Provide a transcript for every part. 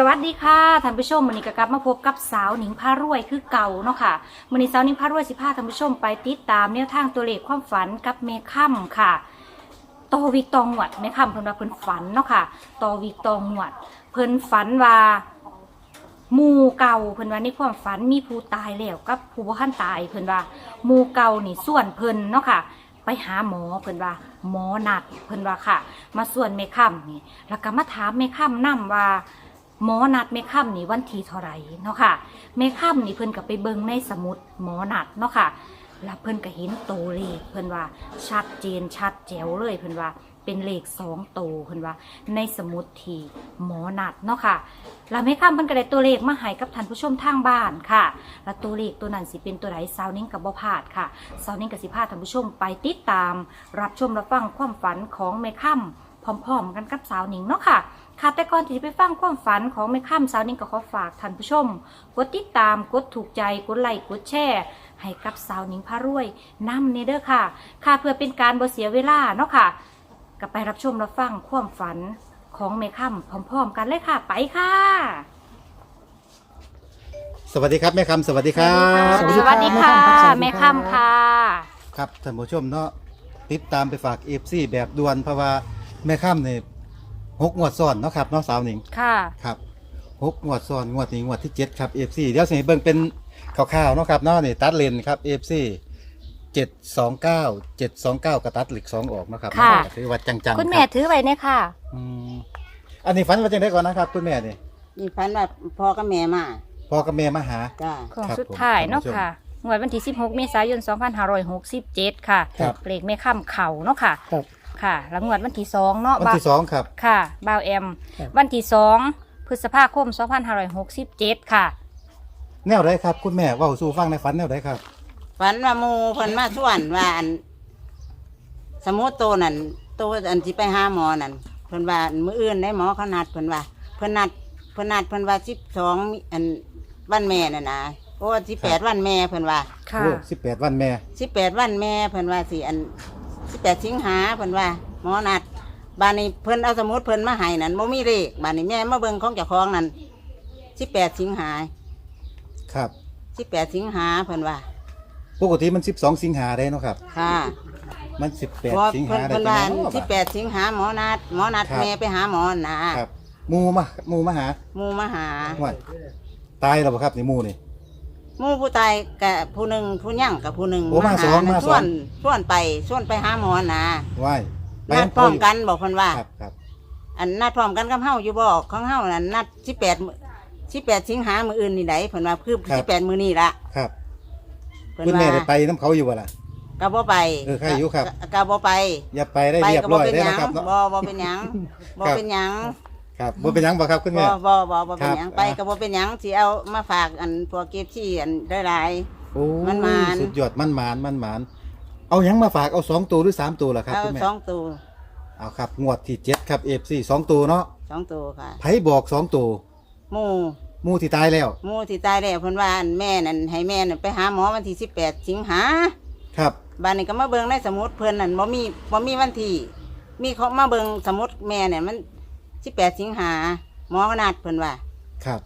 สวัสดีค่ะท่านผู้ชมวันนี้ก็กลับมาพบกับสาวหนิงพารวยคือเก่าเนาะค่ะวันนี้สาวหนิงพารวยสิพาท่านผู้ชมไปติดตามแนวทางตัวเลขความฝันกับเมค่ำค่ะตอวิกตองหวดแม่ค่ำเพิ่นว่าเพิ่นฝันเนาะค่ะตอวิกตองหวดเพิ่นฝันว่าหมูเก่าเพิ่นว่าในความฝันมีผู้ตายแล้วกับผู้บ่ทันตายเพิ่นว่าหมูเก่านี่ส่วนเพิ่นเนาะค่ะไปหาหมอเพิ่นว่าหมอนัดเพิ่นว่าค่ะ มาส่วนแม่ค่ำนี่แล้วก็มาถามแม่ค่ำนํว่า หมอนัดแม่ค่ำนี่วันที่เท่าไรเนาะค่ะแม่ค่ำนี่เพิ่นก็ไปเบิ่งในสมุดหมอนัดเนาะค่ะแล้วเพิ่นก็เห็นตัวเลขเพิ่นว่าชัดเจนชัดแจ๋วเลยเพิ่นว่าเป็นเลขสองตัวเพิ่นว่า ในสมุดที่หมอนัดเนาะค่ะแล้วแม่ค่ำเพิ่นก็ได้ตัวเลขมาให้กับท่านผู้ชมทางบ้านค่ะ แล้วตัวเลขตัวนั้นสิเป็นตัวไหนสาวนิ้งกับบ่พลาดค่ะสาวนิ้งกับสิพาท่านผู้ชมไปติดตาม รับชมรับฟังความฝันของแม่ค่ำ พร้อมๆกันกับสาวนิ้งเนาะค่ะค่ะแต่ก่อนที่จะไปฟังความฝันของแม่ข้ามสาวนิ่งก็ขอฝากท่านผู้ชม กดติดตามกดถูกใจกดไลค์กดแชร์ให้กับสาวนิ่งพารวยนำเนเด้อค่ะ ค่ะเพื่อเป็นการบ่เสียเวลาเนาะค่ะก็ไปรับชมรับฟังความฝันของแม่ข้ามพร้อมๆ กันเลยค่ะ ไปค่ะ สวัสดีครับแม่คำสวัสดีครับสวัสดีค่ะแม่ข้ามค่ะ ครับท่านผู้ชมเนาะติดตามไปฝากเอฟซีแบบด่วนเพราะว่า แม่คำเนี่ยหกงวดซ้อนเนาะครับเนาะสาวหนิงค่ะ ครับหกงวดซ้อนงวดนี้งวดที่เจ็ดครับเอฟซีเดี๋ยวสิให้เบิ่งเป็นข่าวๆเนาะครับเนาะนี่ตัดเลนครับเอฟซีเจ็ดสองเก้าเจ็ดสองเก้ากระตัดเหล็กสองออกเนาะครับค่ะ ถือว่าจังๆคุณแม่รับถือไว้เนี่ยค่ะ อืมอันนี้ฝันว่าจังได้ก่อนนะครับคุณแม่นี่นี่ฝันว่าพ่อกับแม่มาพ่อกับแม่มาหา จ้า ของครับสุดท้ายเนาะผมค่ะงวดวันที่ 16 เมษายน 2567 ค่ะครับ เลขแม่ข้ามเข่าเนาะค่ะ ครับ ค่ะแล้วงวดวันที่2เนาะวันบ่าที่สองครับ ค่ะบ่าวแอมครับวันที่2พฤษภาคม2567 ค่ะ แนวไรครับ คุณแม่เว่าสู่ฟังในฝันแนวไรครับ ฝันว่าหมูเพิ่นมาส่วนว่าอัน สมมุติโตนั่นโตอันที่ไปหาหมอนั่นเพิ่นว่ามื้ออื่นได้หมอเขานัดเพิ่นว่าเพิ่นนัดเพิ่นนัดเพิ่นว่า12อันวันแม่น่ะนะโอ้18วันแม่เพิ่นว่าค่ะโอ้สิบแปดวันแม่ 18วันแม่เพิ่นว่าสิอัน 18สิงหาเพิ่นว่า หมอนัดบานนี้เพิ่นเอาสมุดเพิ่นมาให้นั่นบ่มีเลขบานนี้แม่มาเบิ่งของเจ้าของนั่น18สิงหาครับ 18สิงหาเพิ่นว่า ปกติมันสิบสองสิงหาได้เนาะครับ ค่ะมันสิบแปดเพราะสิงเพิ่หานได้เพิ่นจังว่าไงเนาะที่แปดสิงหาหมอนัดหมอนัดครับ แม่ไปหาหมอนะครับหมูมาหมูมาหาหมูมาหาว่าตายแล้วบ่ครับนี่หมูนี่ หมูผู้ตายกับผู้หนึ่งผู้ยั่งกับผู้หนึ่งโอ้มาสองหมาสอง ส่วนส่วนไปส่วนไปหาหมอนะว่ายไปนัดพร้อมกันบอกเพิ่นว่า ครับครับอันนัดพร้อมกันกับเฮาอยู่บอกของเฮานั่นนัดสิบแปดสิบแปดสิงหามืออื่นนี่ไดเพิ่นว่าคือสิบแปดมือนี่ละครับเพิ่นคุณว่าแม่ได้ไปน้ำเขาอยู่บ่ล่ะก็บ่ไปเออใครอยู่ครับก็ก็บ่ไปอย่าไปได้ไปเรียบก็ร้บ่อยเป็นได้หยันะงครับเนาะ บ่บ่เป็นหยังบ่ครับเป็นหยัง ครับบ่เป็นหยังบ่ครับคุณบ่แม่ บ่บ่บ่เป็นหยังครับ ไปก็บ่เป็นหยังสิเอามาฝากอันพวกเก็บที่อันได้หลาย โอ้มันหมาน สุดยอดมันหมานมันหมานเอาหยังมาฝากเอาสองตัวหรือสามตัวล่ะครับเอาคุณแม่สองตัวเอาครับงวดที่เจ็ดครับเอฟซีสองตัวเนาะสองตัวค่ะไผบอกสองตัวหมู่หมูที่ตายแล้วหมู่ที่ตายแล้วเพิ่นว่าอันแม่นั่นให้แม่นั่นไปหาหมอวันที่สิบแปดสิงหาครับบ้านนี้ก็มาเบิ่งในสมุดเพิ่นนั่นบ่มีบ่มีวันที่มีเขามาเบิ่งสมุดแม่เนี่ยมัน สิบแปดสิงหาหมอก็นัดเพิ่นว่าครับ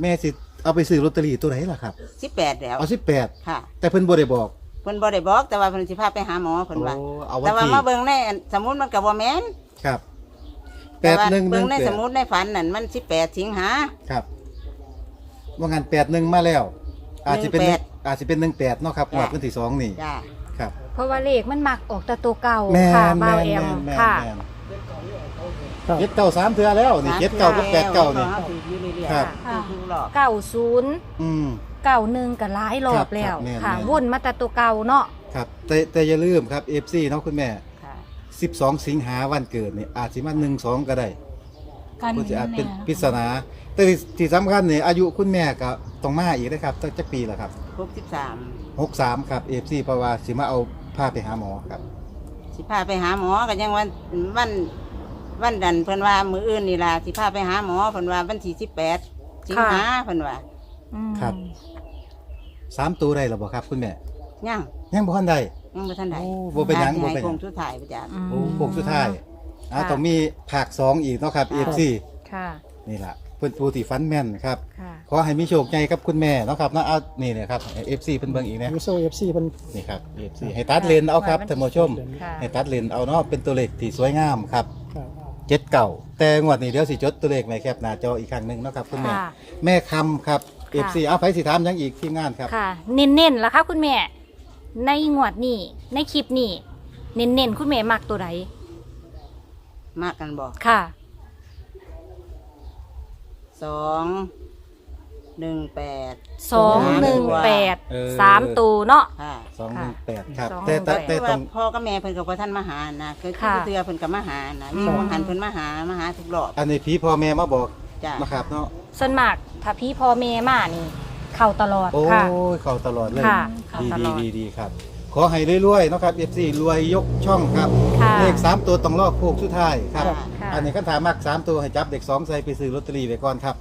แม่สิเอาไปซื้อลอตเตอรี่ตัวไหนล่ะครับสิบแปดแล้วเอาสิบแปดค่ะแต่เพิ่นบ่ได้บอก เพิ่นบ่ได้บอก แต่ว่าเพิ่นสิพาไปหาหมอเพิ่นว่าโอ้เอาวันแต่ว่าที่มาเบิ่งในอันสมุดมันก็บ่แม่นครับแปแต่ดว่าหนึ่งหเบิ่นึ่งงในแปสดมุดในฝันนั่นมันสิบแปดสิงหา ครับว่างานแปดหนึ่งมาแล้ว อาจจะเป็นหนึ่งแปดอาจจะเป็นหนึ่งแปดเนาะครับจ้ะงวดวันที่สองนี่จ้าครับ เพราะว่าเลขมันมักออกแต่ตัวเก่าแม่ค่ะนบ่าวแม่นแอมแม่นแม่นค่ะ แม่น เจ็ดเก้าสามเทือแล้วนี่เจ็ดเก้ากับแปดเก้านี่อถืออยู่เรื่อยๆครับถืออยู่หรอกเก้าศูนย์อืม เก้าหนึ่งก็หลายรอบแล้วครับครับค่ะแม่นๆวนมาแต่ตัวเก่าเนาะครับแต่แต่อย่าลืมครับเอฟซีเนาะคุณแม่ ค่ะสิบสองสิงหาวันเกิดนี่อาจสิมาหนึ่งสองก็ได้กันคุณจะอาจเป็นแน่ปริศนา แต่ที่ที่สำคัญนี่อายุคุณแม่ก็ต้องมาอีกนะครับตั้งจักปีละครับครบสิบสามหกสามครับเอฟซีเพราะว่าสิมาเอาผ้าไปหาหมอครับ สิพาไปหาหมอก็ยังวันวัน วันดันเพิ่นว่ามืออื่นนี่ล่ะสิพาไปหาหมอเพิ่นว่าวันที่สิบแปดสิงหาเพิ่นว่าอืมครับ สามตัวได้หรอบ่ครับ คุณแม่ ยังยังบ่ทันได้ ยังบ่ทันได้โอ้บ่เป็นหยังบ่ให้เป็นหยัง คงสุดท้ายประจักษ์อืม โอ้โค้งสุดท้ายอ่าค่ะ ต้องมีภาคสองอีกเนาะครับเอค่ะฟซีค่ะ นี่ล่ะเพิ่นผู้ที่ฟันแม่นครับ ค่ะ ขอให้มีโชคใหญ่กับคุณแม่เนาะครับเนาะเอานี่เนี่ยครับเอฟซีเพิ่นเบิ่งอีกนะยูโซเอฟซีเป็นนี่ครับเอฟซีให้ตัดเลนเอาครับท่านผู้ชม ค่ะ ให้ตัดเลนเอาเนาะเป็นตัวเลขที่สวยงามครับครับ เจ็ดเก่าแต่งวดนี้เดี๋ยวสิจดตัวเลขในแคปหน้าจออีกครั้งหนึ่งเนาะครับคุณแม่ ค่ะแม่คำครับเอค่ะฟซีเอาไปสิถามหยังอีกทีมงานครับ ค่ะ เน้นๆล่ะคะคุณแม่ ในงวดนี้ในคลิปนี้เน้นๆคุณแม่มักตัวไหนมากกันบอกค่ะ สอง หนึ่งแปด สองหนึ่งแปดเออ สามตัวเนาะ ค่ะสองหนึ่งแปดครับสองหแต่นึ่งแต่แปดแต่คือต้ว่าองพ่อกับแม่เพิ่นกับพ่อท่านมาหานะคือค่ะคือเตือเพิ่นกับมาหานะมีอืมบางหันเพิ่นมาหามาหาทุกรอบอันนี้พี่พ่อแม่มาบอกจ้ะนะครับเนาะส่วนมากถ้าพี่พ่อแม่มานี่ เข้าตลอดโอ้ค่ะ ยเข้าตลอดเลยค่ะเข้าดีตดีลอดดีดีครับ ขอให้รวยๆเนาะครับเอฟซีรวยยกช่องครับค่ะเลขสามตัวต้องลอกโค้งสุดท้ายครับ ค่ะค่ะอันนี้คันถามมักสามตัวให้จับเด็กสองใส่ไปซื้อลอตเตอรี่ไว้ก่อนครับ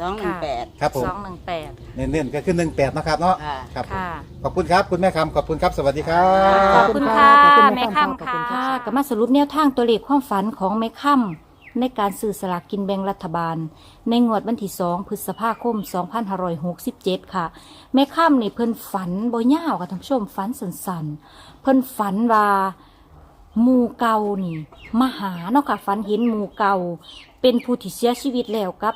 สองหนึ่งแปดครับผมสองหนึ่งแปดเน้นๆก็ขึ้นหนึ่งแปดนะครับเนาะค่ะ ครับผมค่ะ ขอบคุณครับคุณแม่คำขอบคุณครับสวัสดีครับ ขอบคุณค่ะขอบคุณแม่ครับค่ำขอบคุณครัค่ะบก็มาสรุปแนวทางตัวเลขความฝันของแม่ค่ำในการซื้อสลากกินแบ่งรัฐบาล ในงวดวันที่ 2 พฤษภาคม 2567 ค่ะ แม่ค่ำนี่เพิ่นฝันบ่ยาวค่ะท่านผู้ชมฝันสันๆ เพิ่นฝันว่าหมู่เก่านี่มาหาเนาะค่ะฝันเห็นหมู่เก่า เป็นผู้ที่เสียชีวิตแล้วกับ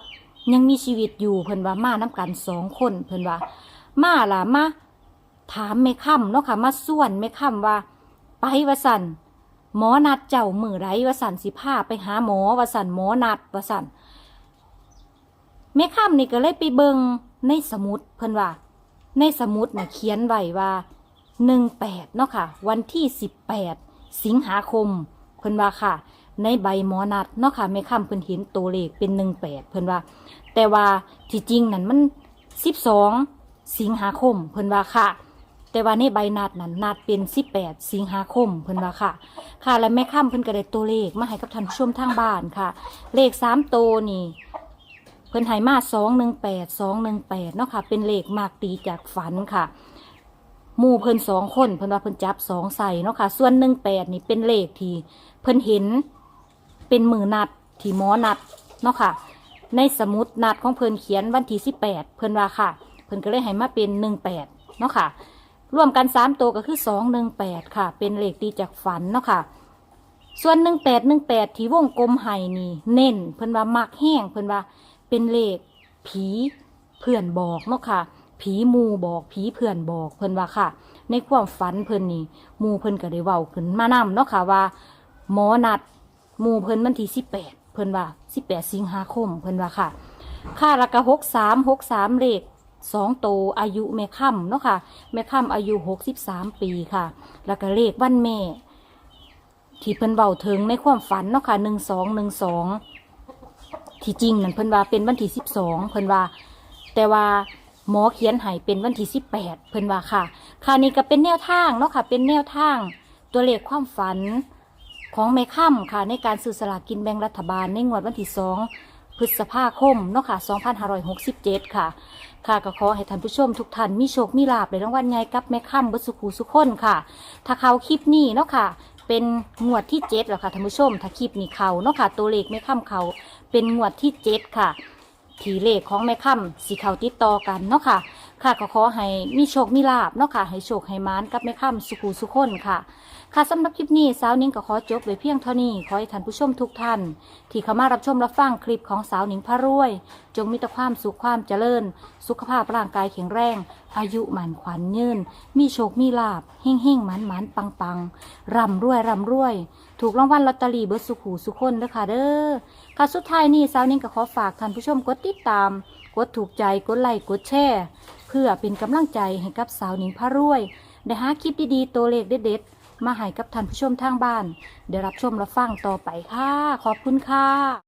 ยังมีชีวิตอยู่เพิ่นว่ามาน้กันสองคนเพิ่นว่ามาล่ะมาถามแม่ค่ำเนาะค่ะมาส่วนแม่ค่ำว่า ไปวสันหมอนัดเจ้ามือไรวสันสิพาไปหาหมอวสันหมอนัดวสันแม่ค่ำนี่ก็เลยไปเบิงในสมุดเพิ่นว่า ในสมุดน่ะเขียนไว้ว่าหนึ่งแปดเนาะค่ะ วันที่สิบแปดสิงหาคมเพิ่นว่าค่ะ ในใบหมอนัดเนาะค่ะแม่ค่ำเพิ่นเห็นตัวเลขเป็นหนึ่งแปดเพิ่นว่า แต่ว่าที่จริงนั่นมันสิบสองสิงหาคมเพิ่นว่าค่ะ แต่ว่าในใบนัดนั้นนัดเป็น18สิงหาคมเพิ่นว่าค่ะ ค่ะและแม่ค่ำเพิ่นก็ได้ตัวเลขมาให้กับท่านผู้ชมทางบ้านค่ะ เลข3ตัวนี่เพิ่นให้มา218 218เนาะค่ะ เป็นเลขมากตีจากฝันค่ะหมู่เพิ่นสองคนเพิ่นว่าเพิ่นจับสองใส่เนาะค่ะ ส่วน18นี่เป็นเลขที่เพิ่นเห็น เป็นมือนัดที่หมอนัดเนาะค่ะ ในสมุดนัดของเพิ่นเขียนวันที่18เพิ่นว่าค่ะ เพิ่นก็เลยให้มาเป็น18เนาะค่ะ รวมกันสามตัวก็คือสองหนึ่งแปดค่ะ เป็นเลขตีจากฝันเนาะค่ะ ส่วนหนึ่งแปดหนึ่งแปดที่วงกลมไห้นี่ เน้น เพิ่นว่ามักแห้งเพิ่นว่าเป็นเลขผีเพื่อนบอกเนาะค่ะผีมูบอกผีเพื่อนบอกเพิ่นว่าค่ะ ในความฝันเพิ่นนี่มูเพิ่นก็ได้เว้าขึ้นมานำเนาะค่ะว่า หมอนัด หมูเพิ่นวันที่สิบแปดเพิ่นว่าสิบแปดสิงหาคมเพิ่นว่าค่ะค่าละกะหกสามหกสามเลขสองโตอายุแม่ค่ำเนาะค่ะแม่ค่ำอายุหกสิบสามปีค่ะ แล้วก็เลขวันแม่ ที่เพิ่นเบาถึงในความฝันเนาะค่ะหนึ่งสองหนึ่งสองที่จริงนั่นเพิ่นว่าเป็นวันที่สิบสองเพิ่นว่า แต่ว่าหมอเขียนให้เป็นวันที่สิบแปดเพิ่นว่าค่ะ ค่ะนี่ก็เป็นแนวทางเนาะค่ะ เป็นแนวทางตัวเลขความฝัน ของแม่ค่ำค่ะในการซื้อสลากกินแบ่งรัฐบาลในงวดวันที่สองพฤษภาคมเนาะค่ะ 2567 ค่ะ ค่ะก็ขอให้ท่านผู้ชมทุกท่านมีโชค มีลาบในรางวัลใหญ่กับแม่ค่ำบุสุขูสุขคนค่ะ ถ้าเขาคลิปนี้เนาะค่ะ เป็นงวดที่เจ็ดแล้วค่ะท่านผู้ชม ถ้าคลิปนี้เขาเนาะค่ะ ตัวเลขแม่ค่ำเขาเป็นงวดที่เจ็ดค่ะ ทีเลขของแม่ค่ำสีเขาติดต่อกันเนาะค่ะ ค่ะก็ขอให้มีโชคมีลาบเนาะค่ะให้โชคให้มานกับแม่ค่ำสุขูสุขคนค่ะ ค่ะสำหรับคลิปนี้สาวนิ้งก็ขอจบไว้เพียงเท่านี้ขอให้ท่านผู้ชมทุกท่าน ที่เข้ามารับชมรับฟังคลิปของสาวนิงพระรวย จงมีแต่ความสุขความเจริญ สุขภาพร่างกายแข็งแรง อายุหมันขวัญยืน มีโชคมีลาบเฮ่งเฮ่งมันมันปังปังร่ำรวยร่ำรวย ถูกรางวัลลอตเตอรี่เบิร์สุขูสุขคนเด้อค่ะเด้อค่ะสุดท้ายนี้สาวนิ้งก็ขอฝากท่านผู้ชมกดติดตาม กดถูกใจกดไลค์กดแชร์ เพื่อเป็นกำลังใจให้กับสาวหนิงพระรวย ได้หาคลิปดีๆ ตัวเลขเด็ดๆ มาให้กับท่านผู้ชมทางบ้านเดี๋ยวรับชมรับฟังต่อไปค่ะ ขอบคุณค่ะ